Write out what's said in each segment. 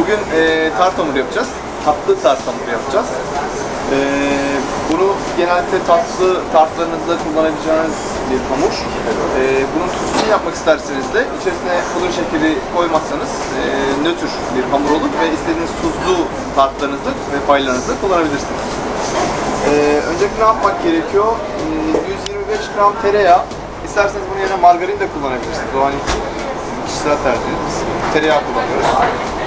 Bugün e, tart hamuru yapacağız. Tatlı tart hamuru yapacağız. E, bunu genelde tatlı tartlarınızda kullanabileceğiniz bir hamur. E, bunun tuzunu yapmak isterseniz de içerisine pudra şekeri koymazsanız e, nötr bir hamur olur ve istediğiniz tuzlu tartlarınızı ve paylarınızı kullanabilirsiniz. E, öncelikle ne yapmak gerekiyor? E, 125 gram tereyağı. İsterseniz bunun yerine margarin de kullanabilirsiniz. O hani kişisel tercihiniz. Tereyağı kullanıyoruz.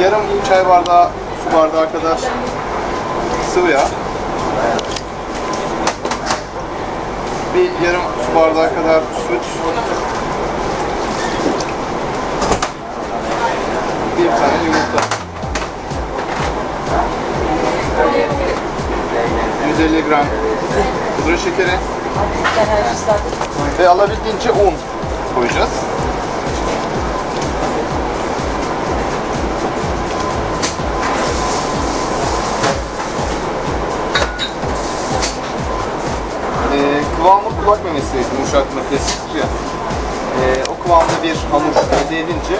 Yarım çay bardağı, su bardağı kadar sıvı yağ. Bir yarım su bardağı kadar süt. Bir tane yumurta. 150 gram pudra şekeri ve alabildiğince un koyacağız. Kulak memesi yumuşatma kesik ya. Ee, o kıvamda bir hamur elde edince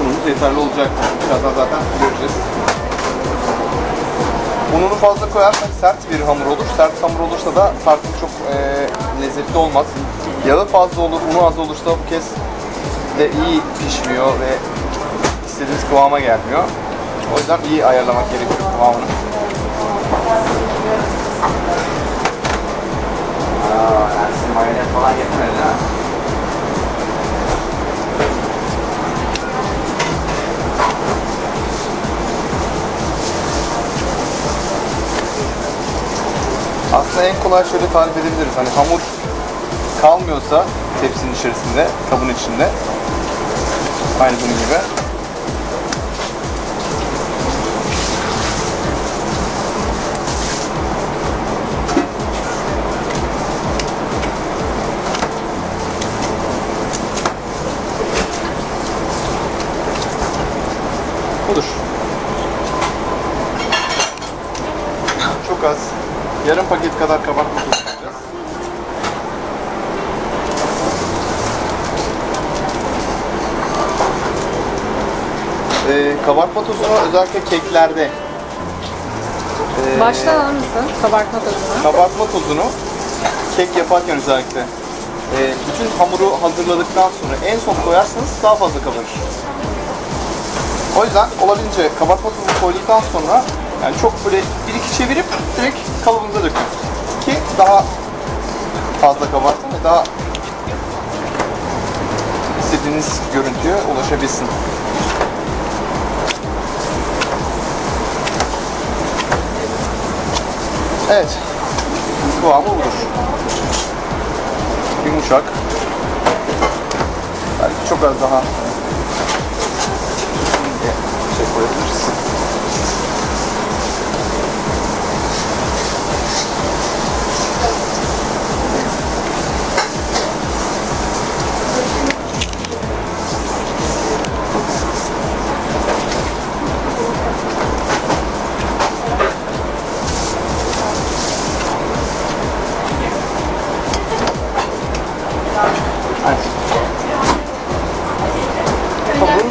unumuz yeterli olacaktır. Birazdan zaten göreceğiz. Ununu fazla koyarsak sert bir hamur olur. Sert hamur olursa da tartım çok e, lezzetli olmaz. Yağı fazla olur, unu az olursa bu kez de iyi pişmiyor ve istediğiniz kıvama gelmiyor. O yüzden iyi ayarlamak gerekiyor kıvamını. Aa, mayonez falan getirmedin ha? Aslında en kolay şöyle tarif edebiliriz. Hani hamur kalmıyorsa tepsinin içerisinde, kabın içinde. Aynı bunun gibi. Olur. Çok az. Yarım paket kadar kabartma tozu koyacağız. Ee, kabartma tozunu özellikle keklerde ee, Baştan alır mısın kabartma tozunu? kabartma tozunu kek yaparken özellikle ee, bütün hamuru hazırladıktan sonra en son koyarsanız daha fazla kabarır. O yüzden olabildiğince kabartma tozunu koyduktan sonra yani çok böyle bir iki çevirip direkt kalıbınıza dökün. Ki daha fazla kabartsın ve daha istediğiniz görüntüye ulaşabilsin. Evet. Kıvamı budur. Yumuşak. Belki çok az daha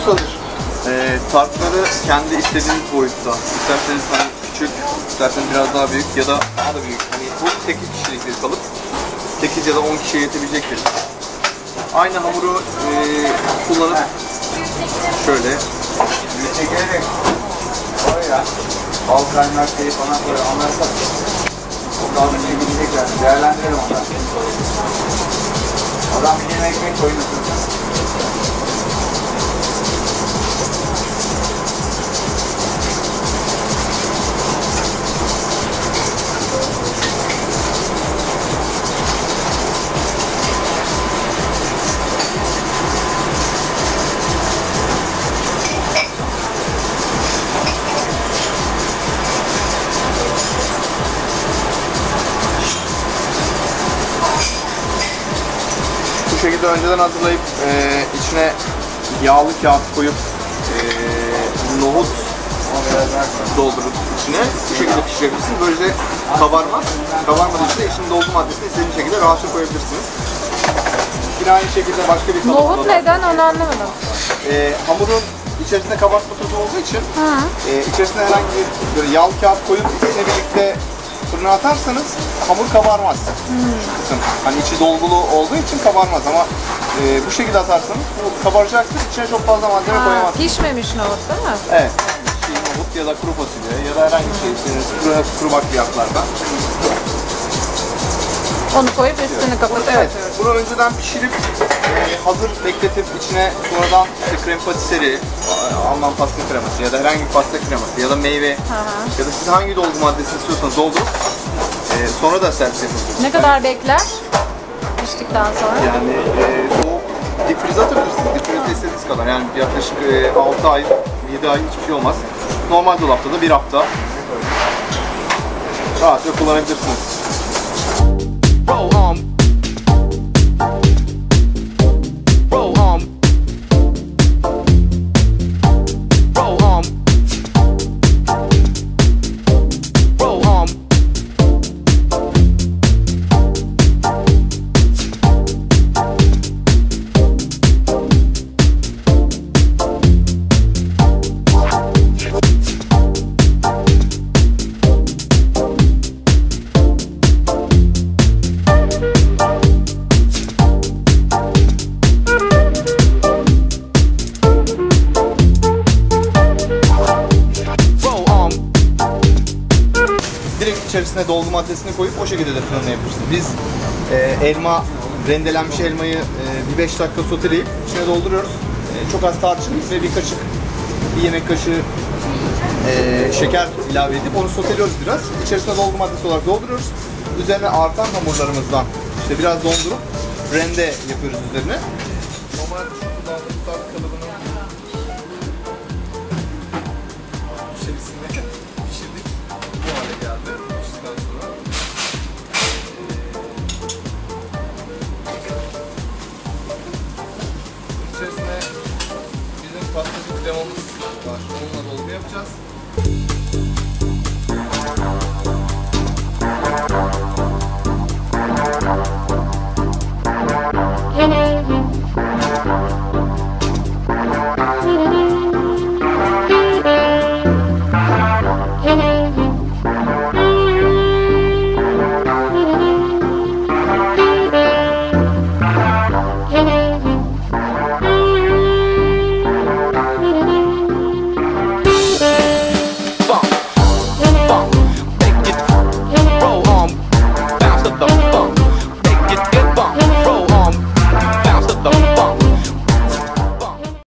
Hazır. Ee, tartları kendi istediğiniz boyutta. İsterseniz hani küçük, isterseniz biraz daha büyük ya da daha da büyük. Hani bu 8 kişilik bir kalıp. 8 ya da 10 kişiye yetebilecek bir. Aynı hamuru e, kullanıp şöyle Çekerek koy ya. Bal kaymak şeyi falan koy. Anlarsak. O kaldı şey gidecekler. Değerlendirelim onları. Adam bir ekmek koymasın. Şekilde önceden hazırlayıp e, içine yağlı kağıt koyup e, nohut doldurup içine bu şekilde pişirebilirsiniz. Böylece kabarmaz. Kabarmadığı için de içinde olduğu maddesini istediğiniz şekilde rahatça koyabilirsiniz. Yine aynı şekilde başka bir kalıp Nohut neden onu anlamadım. Ee, hamurun içerisinde kabartma tozu olduğu için Ha. e, içerisine herhangi bir böyle yağlı kağıt koyup ikisini birlikte fırına atarsanız hamur kabarmaz. Şu kısım. Hani içi dolgulu olduğu için kabarmaz ama e, bu şekilde atarsanız bu kabaracaktır. İçine çok fazla malzeme Ha, koyamazsınız. pişmemiş nohut değil mi? Evet. Çiğ nohut ya da kuru fasulye ya da herhangi bir şey. istediğiniz Kuru, kuru bakliyatlardan. Onu koyup üstünü kapatıp Evet, atıyoruz. bunu önceden pişirip e, hazır bekletip içine sonradan işte krem patisserie, e, Alman pasta kreması ya da herhangi bir pasta kreması ya da meyve hı. ya da siz hangi dolgu maddesini istiyorsanız doldurup e, sonra da servis yapabilirsiniz. Ne kadar bekler? Piştikten sonra. Yani e, soğuk difrize atabilirsiniz. Difrize istediğiniz kadar. Yani yaklaşık e, 6 ay, 7 ay hiçbir şey olmaz. Normal dolapta da bir hafta rahatça kullanabilirsiniz. İçerisine dolgu maddesini koyup o şekilde de fırınlayabilirsiniz. Biz e, elma, rendelenmiş elmayı e, bir 5 dakika soteleyip içine dolduruyoruz. E, çok az tarçın ve bir kaşık, bir yemek kaşığı e, şeker ilave edip onu soteliyoruz biraz. İçerisine dolgu maddesi olarak dolduruyoruz. Üzerine artan hamurlarımızdan işte biraz dondurup rende yapıyoruz üzerine. Normal pastacı kremamız var. Onunla dolgu yapacağız.